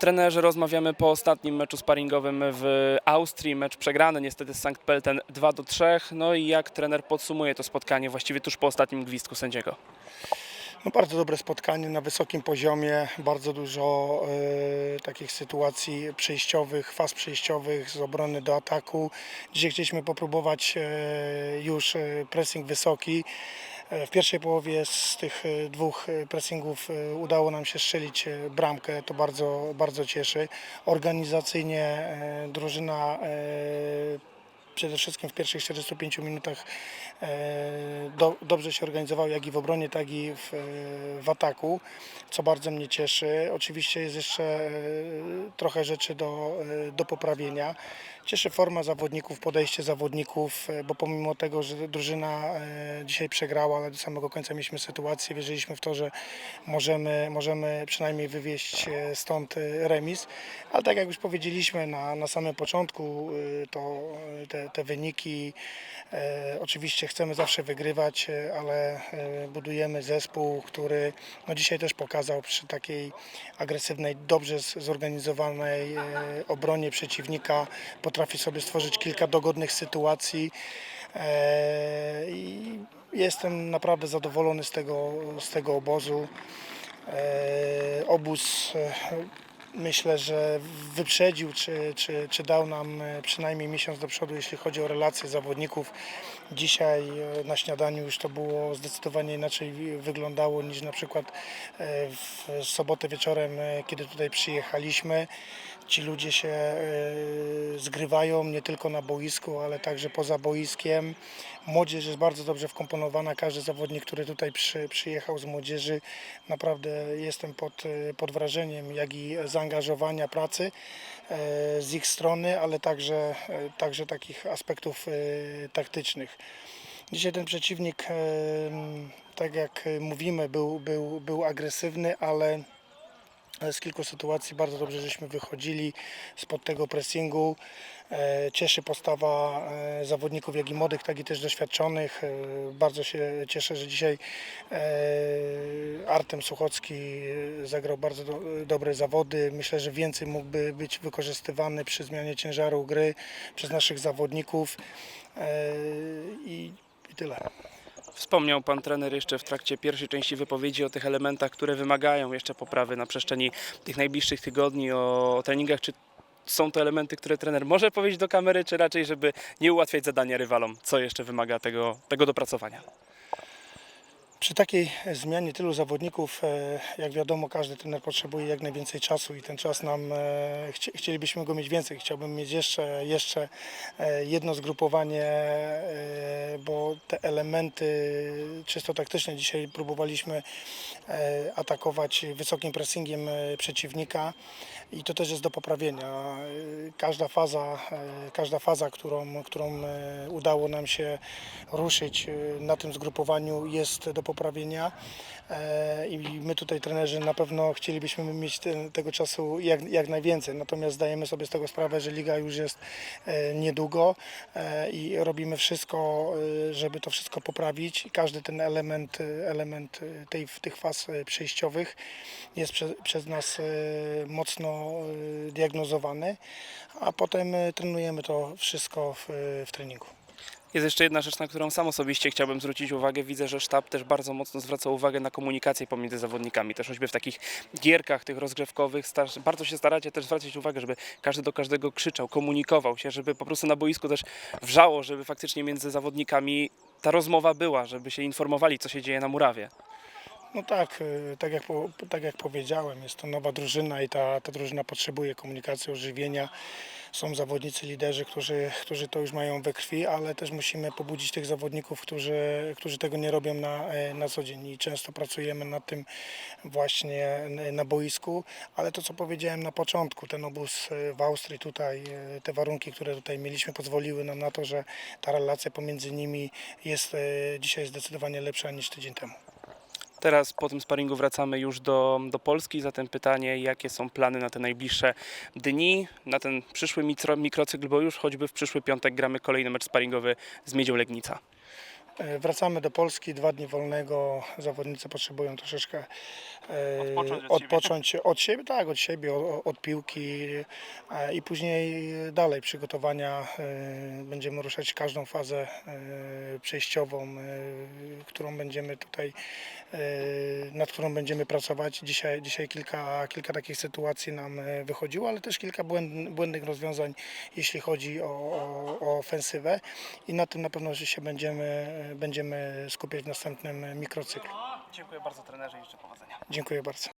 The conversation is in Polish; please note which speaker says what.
Speaker 1: Trenerze, rozmawiamy po ostatnim meczu sparingowym w Austrii. Mecz przegrany niestety z Sankt Pelten 2 do 3. No i jak trener podsumuje to spotkanie właściwie tuż po ostatnim gwizdku sędziego?
Speaker 2: No bardzo dobre spotkanie na wysokim poziomie, bardzo dużo e, takich sytuacji przejściowych, faz przejściowych z obrony do ataku. Dzisiaj chcieliśmy popróbować e, już e, pressing wysoki. E, W pierwszej połowie z tych e, dwóch e, pressingów udało nam się strzelić bramkę, to bardzo, bardzo cieszy. Organizacyjnie drużyna przede wszystkim w pierwszych 45 minutach do, dobrze się organizował, jak i w obronie, tak i w, w ataku, co bardzo mnie cieszy. Oczywiście jest jeszcze trochę rzeczy do, do poprawienia. Cieszy forma zawodników, podejście zawodników, e, bo pomimo tego, że drużyna e, dzisiaj przegrała, ale do samego końca mieliśmy sytuację, wierzyliśmy w to, że możemy, możemy przynajmniej wywieźć e, stąd remis. Ale tak jak już powiedzieliśmy na, na samym początku, to te, te wyniki oczywiście chcemy zawsze wygrywać, ale budujemy zespół, który no dzisiaj też pokazał przy takiej agresywnej, dobrze zorganizowanej obronie przeciwnika potrafi sobie stworzyć kilka dogodnych sytuacji. E, I jestem naprawdę zadowolony z tego, z tego obozu. E, Obóz e, myślę, że wyprzedził, czy, czy, czy dał nam e, przynajmniej miesiąc do przodu, jeśli chodzi o relacje zawodników. Dzisiaj e, na śniadaniu już to było zdecydowanie inaczej wyglądało niż na przykład e, w sobotę wieczorem, kiedy tutaj przyjechaliśmy. Ci ludzie się zgrywają nie tylko na boisku, ale także poza boiskiem. Młodzież jest bardzo dobrze wkomponowana. Każdy zawodnik, który tutaj przy, przyjechał z młodzieży, naprawdę jestem pod, pod wrażeniem, jak i zaangażowania pracy e, z ich strony, ale także, e, także takich aspektów e, taktycznych. Dzisiaj ten przeciwnik, tak jak mówimy, był, był, był agresywny, ale z kilku sytuacji bardzo dobrze żeśmy wychodzili spod tego pressingu. E, Cieszy postawa e, zawodników, jak i młodych, tak i też doświadczonych. E, Bardzo się cieszę, że dzisiaj Artem Suchocki zagrał bardzo do, dobre zawody. Myślę, że więcej mógłby być wykorzystywany przy zmianie ciężaru gry przez naszych zawodników. I, i tyle.
Speaker 1: Wspomniał pan trener jeszcze w trakcie pierwszej części wypowiedzi o tych elementach, które wymagają jeszcze poprawy na przestrzeni tych najbliższych tygodni, o treningach. Czy są to elementy, które trener może powiedzieć do kamery, czy raczej, żeby nie ułatwiać zadania rywalom? Co jeszcze wymaga tego, tego dopracowania?
Speaker 2: Przy takiej zmianie tylu zawodników, e, jak wiadomo, każdy trener potrzebuje jak najwięcej czasu i ten czas nam, e, chci- chcielibyśmy go mieć więcej. Chciałbym mieć jeszcze, jeszcze e, jedno zgrupowanie, e, bo te elementy czysto taktyczne dzisiaj próbowaliśmy e, atakować wysokim pressingiem e, przeciwnika i to też jest do poprawienia. Każda faza, e, każda faza którą, którą e, udało nam się ruszyć e, na tym zgrupowaniu jest do poprawienia i my tutaj trenerzy na pewno chcielibyśmy mieć tego czasu jak, jak najwięcej, natomiast zdajemy sobie z tego sprawę, że liga już jest e, niedługo e, i robimy wszystko, e, żeby to wszystko poprawić. Każdy ten element, e, element e, tej, tych faz e, przejściowych jest prze, przez nas e, mocno e, diagnozowany, a potem e, trenujemy to wszystko w, w treningu.
Speaker 1: Jest jeszcze jedna rzecz, na którą sam osobiście chciałbym zwrócić uwagę. Widzę, że sztab też bardzo mocno zwraca uwagę na komunikację pomiędzy zawodnikami. Też choćby w takich gierkach tych rozgrzewkowych bardzo się staracie też zwracać uwagę, żeby każdy do każdego krzyczał, komunikował się, żeby po prostu na boisku też wrzało, żeby faktycznie między zawodnikami ta rozmowa była, żeby się informowali, co się dzieje na murawie.
Speaker 2: No tak, y, tak jak, tak jak powiedziałem, jest to nowa drużyna i ta, ta drużyna potrzebuje komunikacji, ożywienia. Są zawodnicy, liderzy, którzy, którzy to już mają we krwi, ale też musimy pobudzić tych zawodników, którzy, którzy tego nie robią na, e, na co dzień i często pracujemy nad tym właśnie na boisku, ale to co powiedziałem na początku, ten obóz e, w Austrii tutaj, e, te warunki, które tutaj mieliśmy pozwoliły nam na to, że ta relacja pomiędzy nimi jest e, dzisiaj zdecydowanie lepsza niż tydzień temu.
Speaker 1: Teraz po tym sparingu wracamy już do, do Polski, zatem pytanie, jakie są plany na te najbliższe dni, na ten przyszły mikro, mikrocykl, bo już choćby w przyszły piątek gramy kolejny mecz sparingowy z Miedzią Legnica.
Speaker 2: E, Wracamy do Polski, dwa dni wolnego. Zawodnicy potrzebują troszeczkę e,
Speaker 1: Odpocząć od
Speaker 2: odpocząć od siebie, tak, od siebie, od, od piłki e, i później dalej przygotowania. Będziemy ruszać każdą fazę przejściową, którą będziemy tutaj, nad którą będziemy pracować. Dzisiaj, dzisiaj kilka, kilka takich sytuacji nam wychodziło, ale też kilka błędn- błędnych rozwiązań, jeśli chodzi o, o, o ofensywę i na tym na pewno że się będziemy, będziemy skupiać w następnym mikrocyklu.
Speaker 1: Dziękuję bardzo trenerze i życzę powodzenia.
Speaker 2: Dziękuję bardzo.